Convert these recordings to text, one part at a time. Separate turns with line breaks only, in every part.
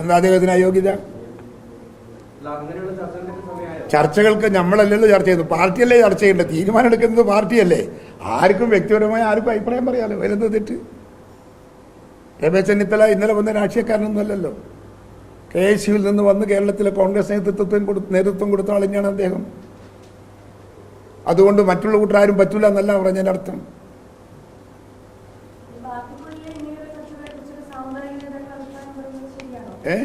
എന്താ അദ്ദേഹത്തിന് അയോഗ്യത ചർച്ചകൾക്ക് നമ്മളല്ലല്ലോ ചർച്ച ചെയ്യുന്നത്. പാർട്ടിയല്ലേ ചർച്ച ചെയ്യേണ്ടത്? തീരുമാനം എടുക്കുന്നത് പാർട്ടിയല്ലേ? ആർക്കും വ്യക്തിപരമായ ആർക്കും അഭിപ്രായം പറയാലോ? വരുന്നത് തെറ്റ്. രമേശ് ചെന്നിത്തല ഇന്നലെ വന്ന രാഷ്ട്രീയക്കാരനൊന്നും അല്ലല്ലോ. കെ എസ് യുവിൽ നിന്ന് വന്ന് കേരളത്തിലെ കോൺഗ്രസ് നേതൃത്വം കൊടുത്ത് നേതൃത്വം കൊടുത്ത ആളിനെയാണ് അദ്ദേഹം? അതുകൊണ്ട് മറ്റുള്ള കൂട്ടരാരും പറ്റൂല എന്നല്ല പറഞ്ഞതിന്റെ അർത്ഥം
ബാക്കിക്കുള്ളിലെ ഇങ്ങനെയുള്ള ചർച്ചകളെക്കുറിച്ചൊരു സാമുദായിക നേതാക്കൾ അഭിപ്രായം പറയുന്നത് ശരിയാണോ?
ഏ?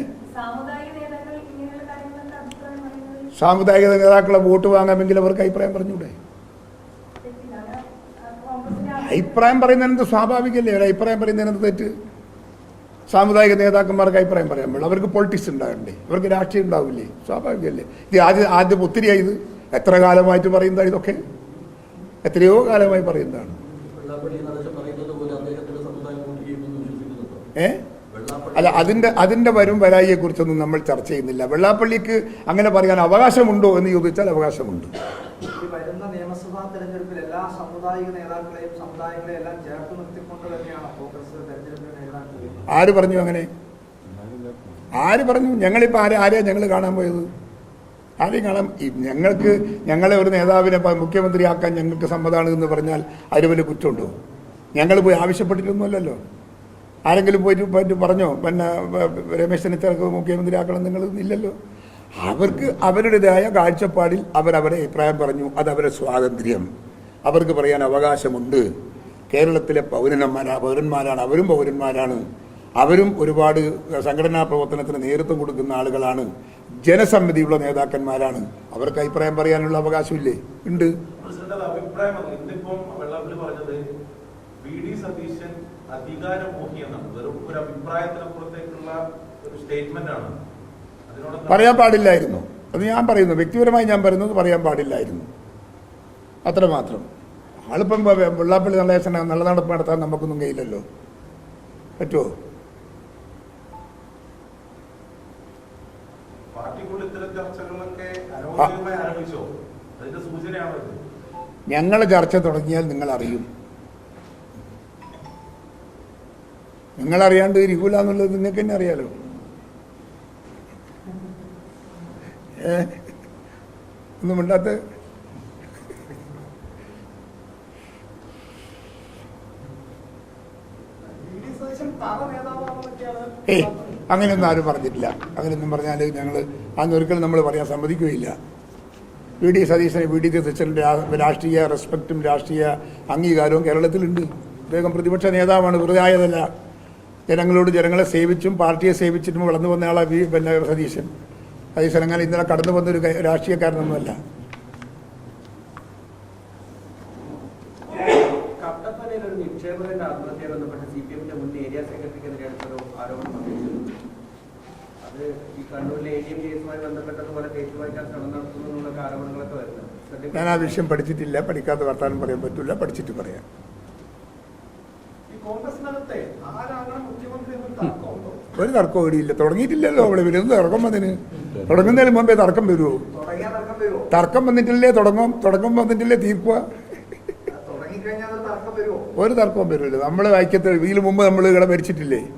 സാമുദായിക പറയുന്നത്
നേതാക്കളെ വോട്ട് വാങ്ങാമെങ്കിൽ അവർക്ക് അഭിപ്രായം പറഞ്ഞൂടെ? അഭിപ്രായം പറയുന്നതിനെന്ത് സ്വാഭാവികമല്ലേ ഒരു അഭിപ്രായം പറയുന്നതിനെന്ത് തെറ്റ്? സാമുദായിക നേതാക്കന്മാർക്ക് അഭിപ്രായം പറയാൻ പാടില്ല. അവർക്ക് പൊളിറ്റിക്സ് ഉണ്ടാകണ്ടേ? അവർക്ക് രാഷ്ട്രീയം ഉണ്ടാവില്ലേ? സ്വാഭാവികമല്ലേ ഇത് ആദ്യം ആദ്യം ഒത്തിരിയായി ഇത്. എത്ര കാലമായിട്ട് പറയുന്നതാണ് ഇതൊക്കെ? എത്രയോ കാലമായി പറയുന്നതാണ്.
വെള്ളാപ്പള്ളി
അല്ല അതിന്റെ അതിന്റെ വരും വരായിയെക്കുറിച്ചൊന്നും നമ്മൾ ചർച്ച ചെയ്യുന്നില്ല. വെള്ളാപ്പള്ളിക്ക് അങ്ങനെ പറയാൻ അവകാശമുണ്ടോ എന്ന് ചോദിച്ചാൽ അവകാശമുണ്ട്.
ഈ വരുന്ന നിയമസഭാ തെരഞ്ഞെടുപ്പിൽ എല്ലാ സമുദായിക നേതാക്കളെയും സമുദായങ്ങളെയും എല്ലാം ചേർത്ത് നിർത്തിക്കൊണ്ട് തന്നെയാണ് കോൺഗ്രസ് തെരഞ്ഞെടുപ്പിൽ നേരിടാൻ
ആര് പറഞ്ഞു അങ്ങനെ? ആര് പറഞ്ഞു? ഞങ്ങളിപ്പോൾ ആരെ ആരെയാണ് ഞങ്ങൾ കാണാൻ പോയത്? ആരെയും കാണാൻ ഞങ്ങൾക്ക് ഞങ്ങളെ ഒരു നേതാവിനെ മുഖ്യമന്ത്രിയാക്കാൻ ഞങ്ങൾക്ക് സമ്മതമാണ് എന്ന് പറഞ്ഞാൽ അതിന് വലിയ കുറ്റമുണ്ടോ? ഞങ്ങൾ പോയി ആവശ്യപ്പെട്ടിട്ടൊന്നുമല്ലല്ലോ. ആരെങ്കിലും പോയിട്ട് പോയിട്ട് പറഞ്ഞോ? പിന്നെ രമേശ് ചെന്നിത്തലക്ക് മുഖ്യമന്ത്രിയാക്കണം നിങ്ങൾ ഇല്ലല്ലോ. അവർക്ക് അവരുടേതായ കാഴ്ചപ്പാടിൽ അവരവരെ അഭിപ്രായം പറഞ്ഞു. അത് അതവരെ സ്വാതന്ത്ര്യം. അവർക്ക് പറയാൻ അവകാശമുണ്ട്. കേരളത്തിലെ പൗരന്മാരാ പൗരന്മാരാണ്. അവരും പൗരന്മാരാണ്. അവരും ഒരുപാട് സംഘടനാ പ്രവർത്തനത്തിന് നേതൃത്വം കൊടുക്കുന്ന ആളുകളാണ്. ജനസമ്മതിയുള്ള നേതാക്കന്മാരാണ്. അവർക്ക് അഭിപ്രായം പറയാനുള്ള അവകാശമില്ലേ? ഉണ്ട്.
വി ഡി സതീശൻ അധികാരമോഹി എന്നാണ് വെറും ഒരു അഭിപ്രായത്തിനപ്പുറത്തേക്കുള്ള ഒരു സ്റ്റേറ്റ്മെന്റ് ആണ്.
പറയാൻ പാടില്ലായിരുന്നു. അത് ഞാൻ പറയുന്നു. വ്യക്തിപരമായി ഞാൻ പറയുന്നത് പറയാൻ പാടില്ലായിരുന്നു. അത്രമാത്രം ആളിപ്പം വെള്ളാപ്പള്ളി നടേശന നല്ല നടപ്പ് നടത്താൻ നമുക്കൊന്നും കഴിയില്ലല്ലോ. പറ്റുമോ ഞങ്ങൾ ചർച്ച തുടങ്ങിയാൽ നിങ്ങൾ അറിയും നിങ്ങളറിയാണ്ട് ഇരിക്കൂല എന്നുള്ളത് നിങ്ങൾക്ക് തന്നെ അറിയാലോ. ഏ? ഒന്നും മിണ്ടാത്ത ഏയ് അങ്ങനെയൊന്നും ആരും പറഞ്ഞിട്ടില്ല. അങ്ങനെയൊന്നും പറഞ്ഞാൽ ഞങ്ങൾ അന്നൊരിക്കലും നമ്മൾ പറയാൻ സമ്മതിക്കുകയില്ല. വി ഡി സതീശനെ വി ഡി സതീശന്റെ രാഷ്ട്രീയ റെസ്പെക്റ്റും രാഷ്ട്രീയ അംഗീകാരവും കേരളത്തിലുണ്ട്. അദ്ദേഹം പ്രതിപക്ഷ നേതാവാണ് വെറുതെ ആയതല്ല. ജനങ്ങളോട് ജനങ്ങളെ സേവിച്ചും പാർട്ടിയെ സേവിച്ചിട്ടും വളർന്നു വന്ന ആളാ വി പിന്നെ സതീശൻ. സതീശൻ അങ്ങനെ ഇന്നലെ കടന്നു വന്നൊരു
ഒരു രാഷ്ട്രീയക്കാരനൊന്നുമല്ല.
ഞാൻ ആ വിഷയം പഠിച്ചിട്ടില്ല. പഠിക്കാത്ത വർത്താനം പറയാൻ പറ്റില്ല പഠിച്ചിട്ട് പറയാം. ഒരു തർക്കം ഇടിയില്ല തുടങ്ങിയിട്ടില്ലല്ലോ അവിടെ വരുന്നത് തർക്കം വന്നതിന് തുടങ്ങുന്നതിന് മുമ്പേ തർക്കം വരുമോ
തർക്കം
വന്നിട്ടില്ലേ? തുടങ്ങും. തുടക്കം വന്നിട്ടില്ലേ? തീർക്കുക
ഒരു
തർക്കവും വരില്ല നമ്മൾ ഐക്യത്തിൽ ഇതിന് മുമ്പ് നമ്മൾ ഇവിടെ ഭരിച്ചിട്ടില്ലേ?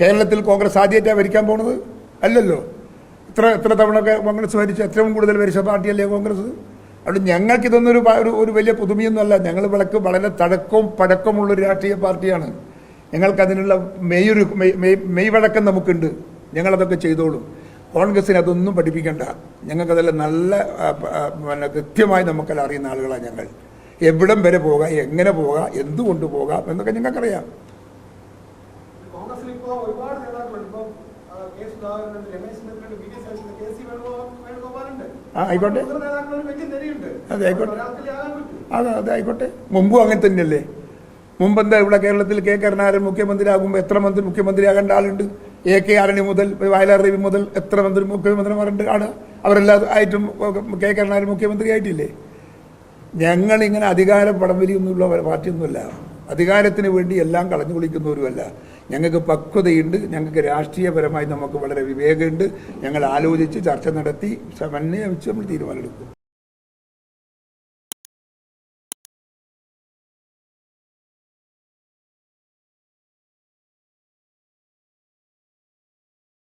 കേരളത്തിൽ കോൺഗ്രസ് ആദ്യമായിട്ടാണ് ഭരിക്കാൻ പോണത്? അല്ലല്ലോ. ഇത്ര എത്ര തവണ കോൺഗ്രസ് ഭരിച്ചു ഏറ്റവും കൂടുതൽ ഭരിച്ച പാർട്ടിയല്ലേ കോൺഗ്രസ്? അതുകൊണ്ട് ഞങ്ങൾക്ക് ഇതൊന്നും ഒരു പ- ഒരു ഒരു വലിയ പുതുമയൊന്നുമല്ല. ഞങ്ങൾ വിളക്ക് വളരെ തഴക്കവും പഴക്കമുള്ളൊരു രാഷ്ട്രീയ പാർട്ടിയാണ്. ഞങ്ങൾക്ക് അതിനുള്ള മെയ്യൊരു മെയ് മെയ് മെയ്വഴക്കം നമുക്കുണ്ട്. ഞങ്ങളതൊക്കെ ചെയ്തോളും. കോൺഗ്രസിന് അതൊന്നും പഠിപ്പിക്കണ്ട. ഞങ്ങൾക്കതെല്ലാം നല്ല പിന്നെ കൃത്യമായി നമുക്കെല്ലാം അറിയുന്ന ആളുകളാണ് ഞങ്ങൾ. എവിടം വരെ പോകാം എങ്ങനെ പോകാം എന്തുകൊണ്ട് പോകാം എന്നൊക്കെ ഞങ്ങൾക്കറിയാം.
ആ,
ആയിക്കോട്ടെ. അതെ, ആയിക്കോട്ടെ. അതെ അതെ ആയിക്കോട്ടെ. മുമ്പും അങ്ങനെ തന്നെയല്ലേ? മുമ്പ് എന്താ ഇവിടെ കേരളത്തിൽ കെ കരുണാകരൻ മുഖ്യമന്ത്രിയാകുമ്പോൾ എത്ര മന്ത്രി മുഖ്യമന്ത്രിയാകേണ്ട ആളുണ്ട്? എ കെ ആരണി മുതൽ വയലാർ രവി മുതൽ എത്ര മന്ത്രി മുഖ്യമന്ത്രിമാരുണ്ട്? ആണ് അവരെല്ലാം ആയിട്ടും കെ കരുണാകരൻ മുഖ്യമന്ത്രി ആയിട്ടില്ലേ ഞങ്ങൾ ഇങ്ങനെ അധികാര പടംവലിയൊന്നുമുള്ള പാർട്ടിയൊന്നുമല്ല. അധികാരത്തിന് വേണ്ടി എല്ലാം കളഞ്ഞു കുളിക്കുന്നവരുമല്ല. ഞങ്ങൾക്ക് പക്വതയുണ്ട്. ഞങ്ങൾക്ക് രാഷ്ട്രീയപരമായി നമുക്ക് വളരെ വിവേകമുണ്ട്. ഞങ്ങൾ ആലോചിച്ച് ചർച്ച നടത്തി സമന്വയിച്ച് നമ്മൾ തീരുമാനമെടുക്കും.